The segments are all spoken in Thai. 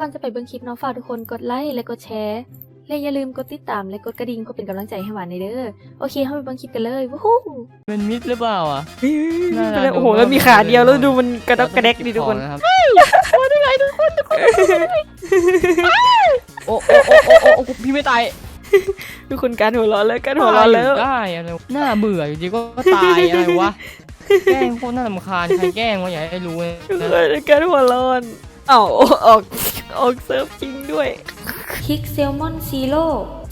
ก่อนจะไปเบิ่งคลิปเนาะฝากทุกคนกดไลค์และกดแชร์และอย่าลืมกดติดตามและกดกระดิ่งเพื่อเป็นกำลังใจให้หวานในเด้อโอเคเข้าไปเบิ่งคลิปกันเลยวู้ฮู้เป็นมิดหรือเปล่าอะน่ารักโอ้โหแล้วมีขาเดียวแล้วดูมันกระดกกระแดกดิทุกคนนะครับโอ้โอ้โอ้โอ้โอ้โอ้พี่ไม่ตายทุกคนการหัวเราะแล้วการหัวเราะแล้วได้อะไรน่าเบื่ออยู่ดีก็ตายอะไรวะแกล้งโคตรน่ารำคาญใครแกล้งวะอย่าให้รู้นะทุกคนการหัวเราะอ้าวออก ออกเซิร์ฟจริงด้วยคิกเซลมอนซีโร่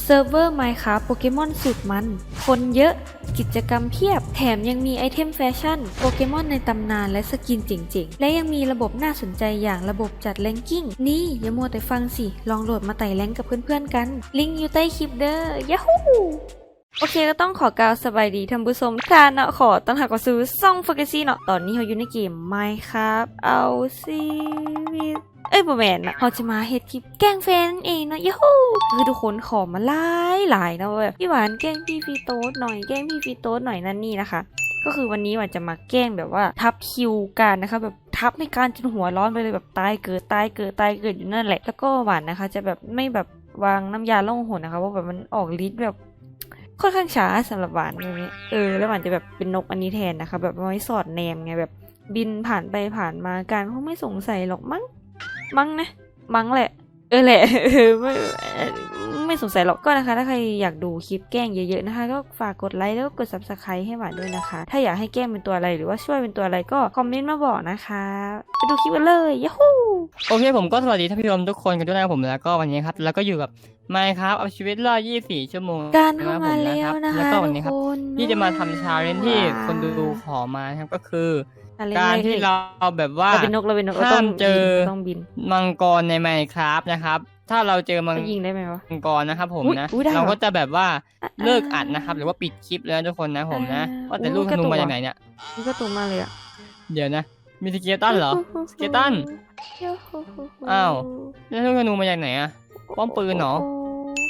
เซิร์ฟเวอร์ไมค์ครับโปเกมอนสุดมัน คนเยอะกิจกรรมเพียบ แถมยังมีไอเทมแฟชั่น โปเกมอนในตำนานและสกินเจ๋งๆ และยังมีระบบน่าสนใจอย่างระบบจัดแรงกิ้ง นี่อย่ามัวแต่ฟังสิ ลองโหลดมาไต่แรงกับเพื่อนๆกัน ลิงก์อยู่ใต้คลิปเด้อยาฮู โอเคก็ต้องขอกล่าวสบายดีท่านผู้ชมท่านเนาะขอต้อนรับเข้าสู่ซ่องฟกซี่เนาะตอนนี้เราอยู่ในเกมไมค์ครับ เอาซีวิตเอ้ยบแมนอะเราจะมาเฮ็ดคลิปแกล้งแฟนเองเนาะยูฮูคือทุกคนขอมาหลายหลายนะแบบพี่หวานแกล้งพี่ฟีโต้หน่อยแกล้งพี่ฟีโต้หน่อยนั่นนี่นะคะ ก็คือวันนี้หวานจะมาแกล้งแบบว่าทับคิวกันนะคะแบบทับไม่การจนหัวร้อนไปเลยแบบตายเกิดตายเกิดตายเกิดอยู่นั่นแหละ แล้วก็หวานนะคะ จะแบบไม่แบบวางน้ำยาล่องหนนะคะเพราแบบมันออกฤทธิ์แบบ ค่อนข้างช้าสำหรับหวานตรงนี้เออแล้วหวานจะแบบเป็นนกอันนี้แทนนะคะ แบบไว้สอดแนมไงแบบบินผ่านไปผ่านมาการเขาไม่สงสัยหรอกมั้งมั้งนะมั้งแหละ เออแหละเออไม่ ไม่สงสัยหรอกก็นะคะ ถ้าใครอยากดูคลิปแกล้งเยอะๆนะคะ ก็ฝากกดไลค์แล้วก็กด subscribe ให้หวานด้วยนะคะ ถ้าอยากให้แกล้งเป็นตัวอะไรหรือว่าช่วยเป็นตัวอะไรก็คอมเมนต์มาบอกนะคะไปดูคลิปกันเลยย a ฮูโอเคผมก็สวัสดีท่านผู้ชมทุกคนกันด้วยนะครับผมแล้วก็วันนี้ครับ แล้วก็อยู่กับไมค์ครับเอาชีวิตรอด 24 ชั่วโมงการเข้ามาแล้วนะแล้วคะก็วัทุนนี้กครับคนที่จะมาทำชาเลนจ์ที่คนดูขอมานะครับก็คืออะไร การที่เราแบบว่าเราเป็นนกเราเป็นนกเราต้องห้ามเจอบินต้องบิน มังกรในไมค์ครับนะครับ ถ้าเราเจอมังจะยิงได้ไหมวะ มังกรนะครับ ผมอุ๊ยนะอุ๊ยได้เหรอเราก็จะแบบว่าอะเลิกอัดนะครับ หรือว่าปิดคลิปแล้วนะทุกคนนะผมนะอ่าว่าแต่อุ๊ยลูกธกระนูตุก มาว่ะจากไหนเนี่ยนี่ก็ตูมากเลยอะเดี๋ยวนะมีสเกลตันเหรอ สเกลตันอ้าว แล้วลูกธนูมาจากไหนอะ ป้อมปืนเหรอ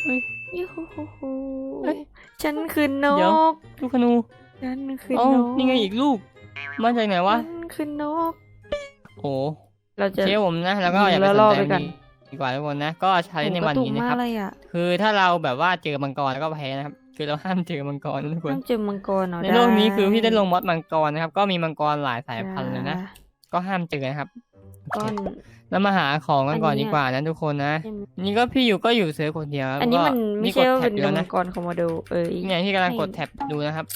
เฮ้ยยูฮูฮูฮูเฮ้ยฉันคือนเดี๋ยว ก ลูกธนูฉันคือเอ้านกนี่ไงอีกลูก มาจากไหนวะฉันคือนก โอ้เราจะเชี่ผมนะ แล้วก็ยิงอย่าไปแล้วสล่อนใจไปกัมันนดีกว่าทุกคนนะ ก็ใช้ในวันนี้นะครับโอ้กตุกมากเลยอะคือถ้าเราแบบว่าเจอมังกรแล้วก็แพ้นะครับ คือเราห้ามเจอมังกรนะทุกคนต้องเจอมังกรเหรอในโลกนี้คือพี่ได้ลงมอดมังกรนะครับ ก็มีมังกรหลายสายพันธุ์เลยนะ ก็ห้ามเจอนะครับโอก้อเคนแล้วมาหาของกันก่อนดีกว่านะทุกคนนะใช่ไหมนี่ก็พี่อยู่ก็อยู่เซิร์ฟคนเดียวครับอันนี้มันก็ไม่ใช่กดว่าแท็เป็บนอยู่แล้วมันะงกรคอมโมโดเอ้ยเนี่ยที่กำลังให้กดแท็บดูนะครับ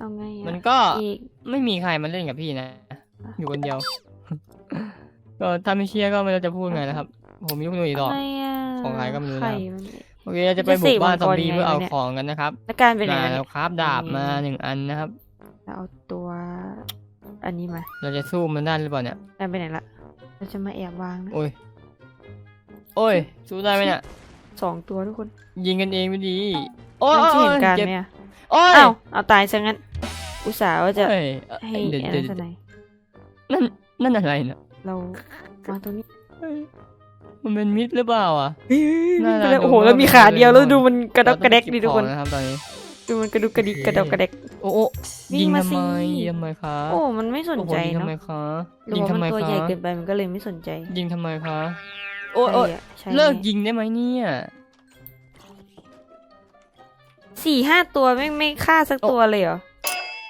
เอาไงอะมันก็อีกไม่มีใครมาเล่นกับพี่นะ อยู่คนเดียว ก็ถ้าไม่เชื่อก็ไม่รู้จะพูดไงนะครับ ผมยกมืออีกดอกทำไมอะของใครก็ไม่รู้นะใคมันโอเคเราจะไปบุกบ้านซอมบี้จะเสกมังกรเพื่อเอาไงวะเนี่ยของกันนะครับแล้วการเป็นยังไงมาเนี่เรายคราฟดาบมาหนึ่งอันนะครับเราเอาตัวอันนี้มา เราจะสู้มันได้หรือเปล่าเนี่ยการไปไหนละ เราจะมาแอบวางนะ โอ้ย โอ้ย สู้ได้ไหมเนี่ยสองตัวทุกคน ยิงกันเองไม่ดี โอ้ยมันจะโอ้เห็นยการเจ็บไหมอะโอ้ยอ้าวเอาตายซะงั้น อุตส่าห์ว่าจะเอ้ยให้เดี๋ยวแอนเดี๋ยวสไนนั่นนั่นอะไรเนี่ยเรามาตรงนี้เฮ้ยมันเป็นมิดหรือเปล่าอะน่ารักโอ้โหดูแล้วมีมากขาเลยเดียวแล้วทุกคนดูมันกระดกกระแดกดิทุกคนเราต้องเบของนะครับตอนนี้ดูมันกระดุกกระดิกกระดกกระแดกโอ้โอ้วิ่ยิงงมาทำสิไมยิงทำไมคะโอ้มันไม่สนโอ้โหใจยิงทำเนาะไมคะหรือยิงว่าทำมันไมตัวคะใหญ่เกินไปมันก็เลยไม่สนใจ ยิงทำไมคะโอ้ยใช่โอ้ยอะใช่เลิกไงยิงได้ไหมเนี่ยสี่ห้าตัวไม่ไม่ฆ่าสักตัวเลยเหรอ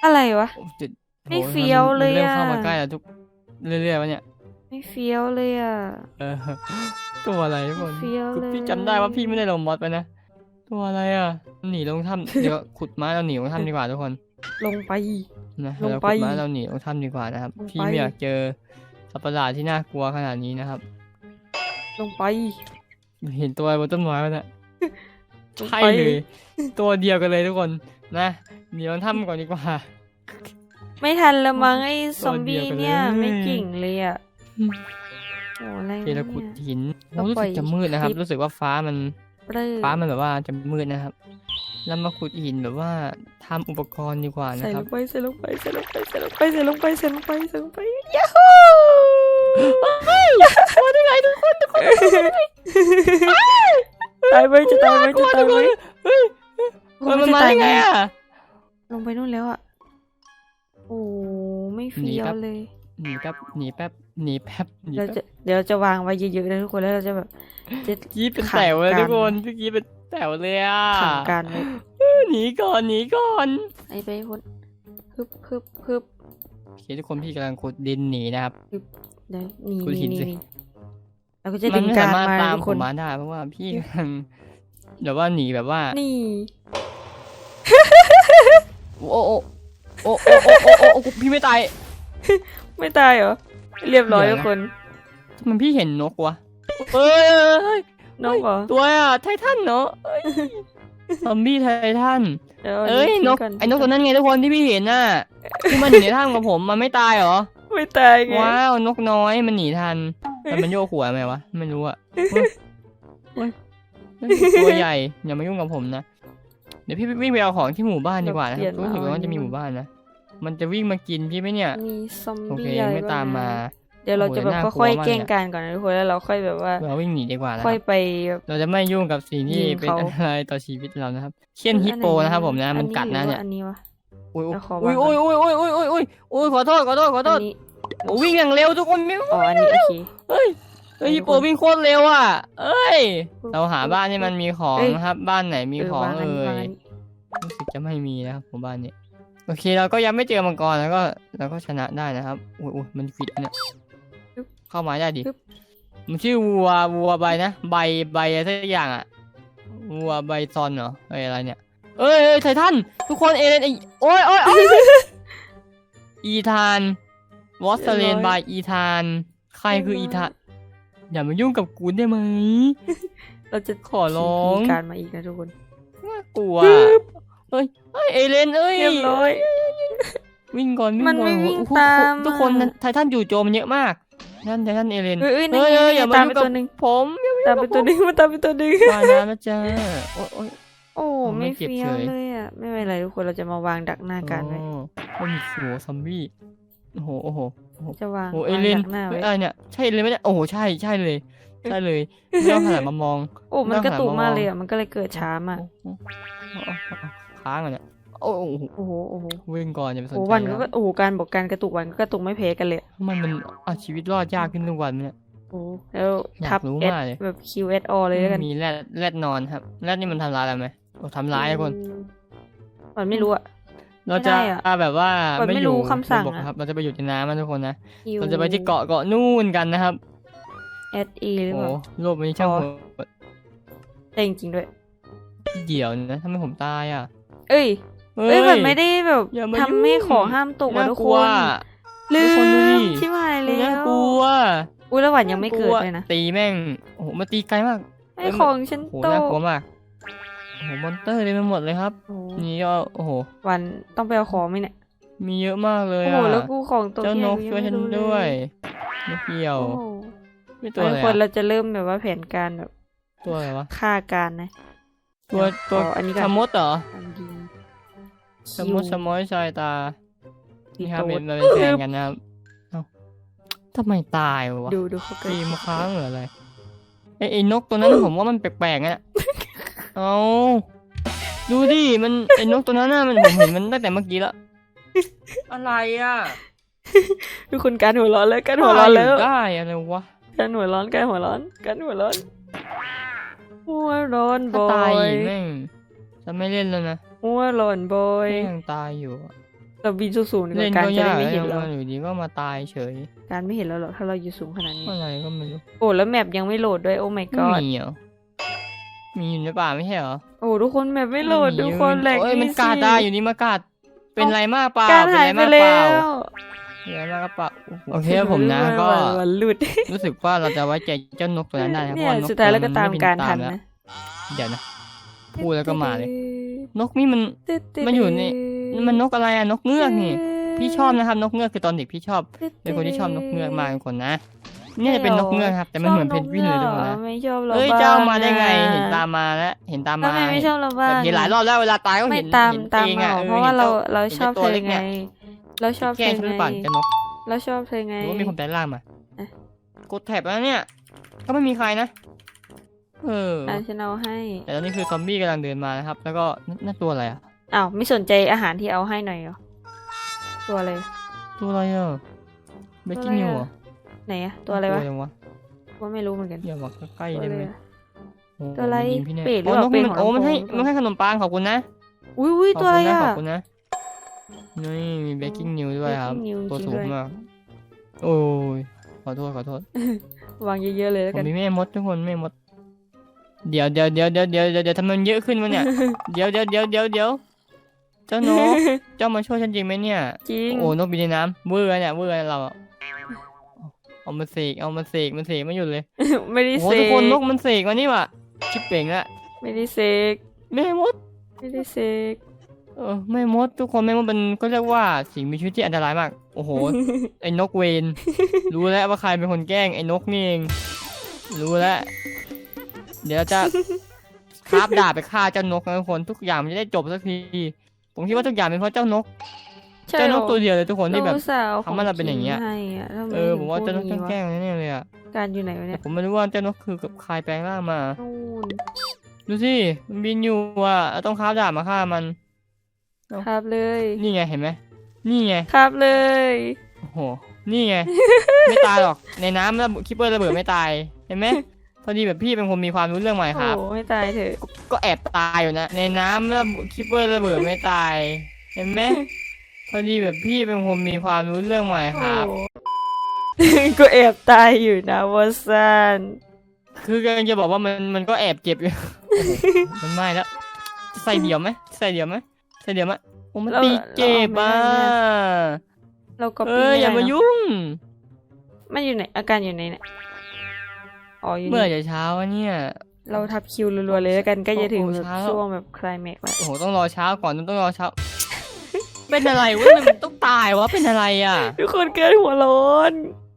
อะไรวะโอ้จุดไม่โอ้เฟี้ยวเลยมันเริ่มเข้าอะมาใกล้แล้วทุกเรื่อยๆวะเนี่ยไม่เฟี้ยวเลยอะ เออ ตัวอะไรทุกคนเฟี้ยวคือเลยพี่จำได้ว่าพี่ไม่ได้ลงมอสไปนะตัวอะไรอะหนีลงถ้ำ เดี๋ยวขุดไม้เราหนีลงถ้ำดีกว่าทุกคนลงไป นะลงเราไปขุดไม้เราหนีลงถ้ำดีกว่านะครับลงไป พี่ไม่อยากเจอสัตว์ประหลาดที่น่ากลัวขนาดนี้นะครับ ลงไป เห็นตัวบนต้นไม้แล้วเนี่ยลงใช่ไปเลย ตัวเดียวกันเลยทุกคนนะ หนีลงถ้ำก่อนดีกว่า ไม่ทันละมั้งไอ้ซอมตัวเดีบี้ยวกันเนี่ยเลยไม่เก่งเลยอะอืมโอ้อะไรโอเคเราขุดเนี่ยหินต้องรู้ปล่สึอยกจะมืดนะครับคลิปรู้สึกว่าฟ้ามันเบ้อฟ้ามันแบบว่าจะมืดนะครับ แล้วมาขุดหินแบบว่าทำอุปกรณ์ดีกว่านะใส่คลรับ งไปใส่ลงไปใส่ลงไปใส่ลงไปใส่ลงไปใส่ลงไปใส่ลงไปยาฮูมาได้ไงทุกคนทุกคนตายไหมจะตายไหมจะตายไหมเฮ้ยโอ้มันจะมาตยได้ไงอะ ลงไปนู่นแล้วอะโอ้ไม่เฟี้ยวเลย หนีแป๊บ หนีแป๊บ หนีแป๊บหนีเราแป๊จะบเดี๋ยวเราจะวางไว้เยอะๆนะทุกคนแล้วเราจะแบบจะกรีดเป็นขังแถวเลยกันทุกคนพี่กรีดเป็นแถวเลยอะขังการไว้หนีก่อน หนีก่อนไอ้ไปคนฮึบฮึบฮึบโอเคทุกคนพี่กำลังขุดดินหนีนะครับ เดี๋ยวนี่คุณนี่หินนี่สิ นี่เราก็จะมัดึนงไม่กาสารมารถมาตามทุกผคนมมาได้เพราะว่าพี่กำลังแบบว่าหนีแบบว่า นี่ โอ้โอ้โอ้โอ้โอ้โอ้โอ้พี่ไม่ตายไม่ตายเหรอ เรียบร้อยทุกคนทำไมพี่เห็นนกวะเอ้ยนกเหตัวอะไททันเนาะซอมบี้ไททันเอ้ยนกไอ้นกตัวนั้นไงทุกคนที่พี่เห็นน่ะที่มันอยู่ในกับผมมันไม่ตายเหรอไม่ตายไงว้าวนกน้อยมันหนีทันแต่มันโยกหัวไหมวะไม่รู้อะตัวใหญ่อย่ามายุ่งกับผมนะ เดี๋ยวพี่วิ่งไปเอาของที่หมู่บ้านดีกว่านะครับรู้สึกว่ามันจะมีหมู่บ้านนะ มันจะวิ่งมากินพี่ไหมเนี่ย มีซอมโอเคบี้อะไรไม่ตามมา เดี๋ยวเราจะแบบโอ้โหน่ากลัวค่อยมากๆแกล้งเนี่ยกันก่อนนะทุกคนแล้วเราค่อยแบบว่า เราวิ่งหนีดีกว่านะคค่รัอยบไปแบบเราจะไม่ยุ่งกับสิ่งที่ยิงเป็นเขาอันตรายต่อชีวิตเรานะครับ เช่นฮิปโปนะครับผมนะ มันกัดนะเนี่ยอันนี้วะอุ้ยเอาขออุ้ยวางก่อุ้อนยอุ้ยอุ้ยอุ้ยอุ้ยอุ้ยขอโทษขอโทษขอโทอัษนนี้โอ้วิ่งอย่างเร็วทุกคนวิ่งอ๋ออันนี้โอเคเฮ้ย เฮ้ยฮิปโปวิ่งโคตรเร็วอะ เอ้ย เราหาบ้านที่มันมีของเอ้ยนะครับ บ้านไหนมีของวางอันเอ่นี้วางยอันนี้รู้สึกจะไม่มีนะครับผมบ้านนี้ โอเคเราก็ยังไม่เจอมังกรแล้วก็เราก็ชนะได้นะครับอุ้ยอุ้ยมันฟิตอันเนี่ยเข้ามาได้ดิมันชื่อวัววัวใบนะใบใบอะไรสักอย่างอะวัวใบซอนเหรอเอ้ยอะไรเนี่ย เอ้ยเอ้ยไททันทุกคนเอเลนไอโอ้ยโอ้ยโอ้ยอีธานวอสเลนบายอีธานใครคืออีธาน อย่ามายุ่งกับกูได้ไหม เราจะขอร้อง มีการมาอีกนะทุกคนน่ากลัวเฮ้ยเฮ้ยเอเลนเอ้ยเรียบร้อย วิ่งก่อนวิ่งมันก่อนไม่วิ่งโอ้โหตามทุกคนอะ ไททันอยู่โจมเยอะมากนั่นไททันเอเลนเอ้ยเอ้ยเฮ้ยนี่เฮ้ยไงอย่ามาตามยุ่ไปงกับตัวหนึ่งผมอย่ามาตามยุ่งไปกับตัวหนึ่งมันตามไปตัวหนึ่งผมมาแล้วนะจ๊ะโอ้ยโอ้ยโอ้ไม่ไม่เก็บเฟี้ยวเฉย เลยอะไม่เป็นไรทุกคนเราจะมาวางดักหน้ากันไว้โอ้มันมีหัวซอมบี้โอ้โหโอ้โห จะวางโอ้เอวางเลนดักหน้าเฮ้ไว้ยอะไรเนี่ยใช่เลยไหมเนี่ยโอ้โหใช่ใช่เลยใช่เลยไม่ต้องขนาดมามอง โอ้มันต้องกระตุกหามามมากองเลยอะมันก็เลยเกิดช้ามากโอ้โหเอาเอาเอาค้างอะเนี่ยโอ้โหโอ้โหโอ้โหวิ่งก่อนอย่าไปสนโอ้ใจวันนะก็โอ้โหการบอกการกระตุกวันก็กระตุกไม่แพ้กันเลยทำไมมันเอาชีวิตรอดยากขึ้นทุกวันเนี่ยโอ้แล้วอยากทับรู้เอสมากเลยแบบ Q S O เลยแล้วกันมีแรดแรดนอนครับแรดนี่มันทำร้ายอะไรไหมโอ้ทำร้ายทุกคนมันไม่รู้อะ เราจะไม่ได้อะแบบว่ามันไม่ไม่อยู่รู้คำสั่งบนบกอะครับ เราจะไปอยู่ในน้ำนะทุกคนนะ Q เราจะไปที่เกาะเกาะนู่นกันนะครับ S E หรือโอ้เปล่าโลกมันช่างอ๋อโหดแต่จริงๆด้วย เดี่ยวนะทำไมผมตายอะ เอ้ยเอ้ยมันไม่ได้แบบอย่ามาทำให้ยุ่งของห้ามตกอะน่าทุกกคลัวนลืทุกคนดูดิมชิบหายแล้น่าวกลัวอุ้ยแล้วหวันยังไม่เกิดเลยนะ ตีแม่ง โอ้โหมาตีไกลมากไอ้ของฉันโอ้โหโตน่ากลัวมาก โอ้โหมอนเตอร์เต็มไปหมดเลยครับ โอ้โหนี่ก็โอ้โห วันต้องไปเอาของไหมเนี่ย มีเยอะมากเลยโอ้โห อะ แล้วกูของตัวเจ้านกที่ช่วยไหฉันไม่รู้ด้วยเลนกเหี่ยวโอ้โหไม่ตัวอะไรทุกคนอะเราจะเริ่มแบบว่าแผนการแบบตัวอะไรวะ ฆ่าการนะ ตัวตัวขออันนี้ก่อน ชะมดเหรออันดีชะมดชะม้อยชายตา คิวนี่ครับโตเป็นมาเป็นแฟนกันนะครับ เอ้าทำไมตายวะดูดูเขาเกิด ตีมาค้างหรืออะไรไอ้ไอ้นกตัวนั้นผมว่ามันแปลกๆอะ เอาดูดิ มันไอ้นกตัวนั้นน่ะมันผมเห็นมันตั้งแต่เมื่อกี้แล้วอะไรอะทุกคนการหัวร้อนแล้วการหัวร้อนแล้วตายยู่ได้อะไรวะการหัวร้อนการหัวร้อนการหัวร้อนหัวร้อนบถ้าอตายอียกแม่งจะไม่เล่นแล้วนะหัวร้อนบอยแม่งตายอยู่อะเราบินสูงๆดีกเล่นว่าการก็จะยาได้กไม่เห็นแล้วเราอยู่ดีก็มาตายเฉย การไม่เห็นเราหรอกถ้าเราอยู่สูงขนาดนี้อะไรก็ไม่รู้โอ้แล้วแมปยังไม่โหลดด้วยโอ้ my ไม่ god มีเหรอ มีอยู่ในป่าไม่ใช่เหรอโอ้ทุกคนแมปไม่โหลดมีทุกคนแหลกโอ้ยมันสิกัดได้อยู่นี่มากัดเป็นไรมากเปล่าการเป็นหายไรไปมากเปแล้ล่าวเป็นไรมากเปล่าโอเคครับผมนะก็วันหลุดรู้สึกว่าเราจะไว้ใจเจ้านกตัวนั้นได้นะครับเนี่เพยราะว่านกสุดท้ายแล้วก็นตามไบิการทันแล้วนะเดี๋ยวนะพูดแล้วก็มาเลย นกนี่มันมันอยู่ในมันนกอะไรอะนกเงือกนี่พี่ชอบนะครับ นกเงือกคือตอนเด็กพี่ชอบ เป็นคนที่ชอบนกเงือกมากเป็นคนนะเนี่ยจะเป็นนกเงือกครับ แต่มันเหมือนเพนกวินเลยทุกคนนะไม่ชอบเราเอ้ยบ้งเจ้ามาได้ไงอะเห็นตามมาแล้วเห็นตามทำมาไมไม่ชอบเราบ้างแบบเห็นหลายรอบแล้วเวลาตายก็ไม่เห็นตามเห็นตามเองมาอะหรอกออเพราะว่าเราห็นเราเห็นชอบตัวเธเล็อกเนี่ไงยเราชอบเธแกล้งอหรือไงเปล่าเจ้านกเราชอบเธอไงหรือว่ามีคนแปลงร่างมาเอ๊ะกดแท็บแล้วเนี่ย ก็ไม่มีใครนะเอออะฉันเอาให้ แต่ตอนนี้คือซอมบี้กำลังเดินมานะครับ แล้วก็นั่นนั่นตัวอะไรอะอ้าวไม่สนใจอาหารที่เอาให้หน่อยเหรอตัวอะไรตัวอะไรอะเบกกิ้งนิวเหรอ ไหนอะตัวอะไรวะยังวะว่าไม่รู้เหมือนกันอย่ามาใกล้ๆตัวได้อะไรไหมอะโอ้โหตัวอะไรมันยิงพี่แน่เป็ดหรืออ๋อนกเปล่าเป็ดมันของโอ้มันให้ผมมันให้ขนมปังขอบคุณนะ อุ้ยอุ้ยขอบตัวอะไรคุณนะอะขอบคุณนะนี่มีเบกกิ้งนิวด้วยครับ Baking New ตัวจริงสูด้งวยมากโอ้ยขอโทษขอโทษวางเยอะๆเลยแล้วผกัมนมีแม่มดทุกคนแม่มดเดี๋ยวเดี๋ยวเดี๋ยวเดี๋ยวเดี๋ยวเดี๋ยวเดี๋ยวทำไมมันเยอะขึ้นวะเนี่ยเดี๋ยวเดี๋ยวเดี๋ยวเดี๋ยวเดี๋ยวเจ้านกเจ้ามาช่วยฉันจริงไหมเนี่ยจริงโอ้นกบินในน้ำเวอร์เนี่ยเวอร์เราอะ เอามาเสกเอามาเสกมันเสกไม่หยุดเลยไม่ได้โอ้โหเสทุกคนนกกมันเสกมานี่ว่ะชิบเป่งละไม่ได้เสกแม่มดไม่ได้เสกเออแม่มดทุกคนแม่มดเป็นก็เรียกว่าสิ่งมีชีวิตที่อันตรายมาก โอ้โห ไอ้นกเวนรู้แล้วว่าใครเป็นคนแกล้งไอ้นกนี่เอง รู้แล้ว เดี๋ยวจะคาบดาบไปฆ่าเจ้านกนะทุกคนทุกอย่างมันจะได้จบสักที ผมคิดว่าทุกอย่างเป็นเพราะเจ้านก ใช่เจ้าหรนอกตัวเดียวเลยทุกคนที่แบบเราอุตส่าห์อทำให้เราเป็นอย่างเงี้ยขกิให้อะทำไมเออผมว่าถึเจ้างนกพูต้องดแกล้ย่งแน่ๆเลยอะวะการอยู่ไหนวะเนี่ยผมไม่รู้ว่าเจ้านกคือกับใครแปลงร่างมา นู่นดูสิมันบินอยู่อะเราต้องคาบดาบมาฆ่ามัน ครับเลยนี่ไงเห็นไหมนี่ไงครับเลยโอ้โหนี่ไง ไม่ตายหรอกในน้ำแล้วคิปเปอร์ระเบิดไม่ตายเห็นไหมพอดีแบบพี่เป็นคนมีความรู้เรื่องใหม่ครับ โอ้ไม่ตายเถอะก็แอบตายอยู่นะในน้ำแล้วคิปเปอร์ระเบิดไม่ตาย เห็นไหม พอดีแบบพี่เป็นคนมีความรู้เรื่องใหม่ครับโอ้ก็แอบตายอยู่นะวอซันคือกำลังจะบอกว่ามันมันก็แอบเจ็บอยู่โอ้โหมันไม่แล้ว ใส่เดี่ยวไหมใส่เดี่ยวไหมใส่เดี่ยวไหมโอ้มันตีเจ็บอะเราก็เอปิ้งอไม่อย่าได้มาเนอะยุ่ง มันอยู่ไหนอาการอยู่ไหนเนี่ยอ๋ออยู่เมื่อนี่จะเช้าวะเนี่ย เราทับคิวรัวๆเลยแล้วกันก็จะถึงโอ้แบบเช้าช่วงแบบคลายแม็กซ์แล้วโอ้โหต้องรอเช้าก่อนต้องรอเช้า เป็นอะไรวะมันต้องตายวะเป็นอะไรอะทุกคนเกินหัวร้อน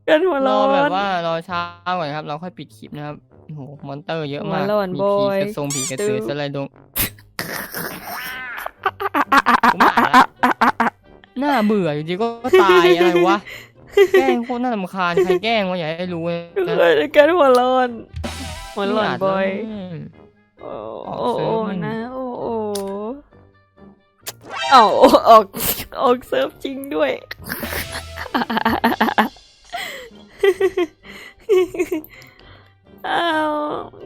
เกินหัวรร้ออน แบบว่ารอเช้าก่อนครับ เราค่อยปิดคลิปนะครับโอ้โหมอนเตอร์เยอะมากหัวร้อนมีโบผียกระทรงผีกระสือตู้สไลดงผมไม่อ่านละน่าเบื่ออยู่ดีก็ตายอะไรวะแกล้งโคตรน่ารำคาญใครแกล้งวะอย่าให้รู้ทุกนะคนเกินหัวร้อนหัวร้อนไม่าบอยแล้วโอ้ออกโอ้เซิร์โอ้ฟมันนะโอ้โอ้ เอาออกออกเซิร์ฟจริงด้วยอ้าว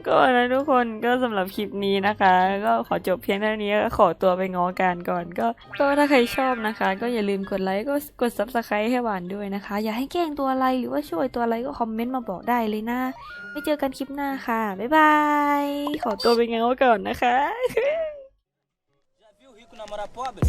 ก็นะทุกคนก็สำหรับคลิปนี้นะคะ ก็ขอจบเพียงเท่านี้ก็ขอตัวไปง้อการก่อน ก็ก็ถ้าใครชอบนะคะ ก็อย่าลืมกดไลค์ก็กด subscribe ให้หวานด้วยนะคะ อย่าให้แกล้งตัวอะไรหรือว่าช่วยตัวอะไรก็คอมเมนต์มาบอกได้เลยนะไว้เจอกันคลิปหน้าค่ะ บ๊ายบาย ขอตัวไปง้อก่อนนะคะ namorar pobre?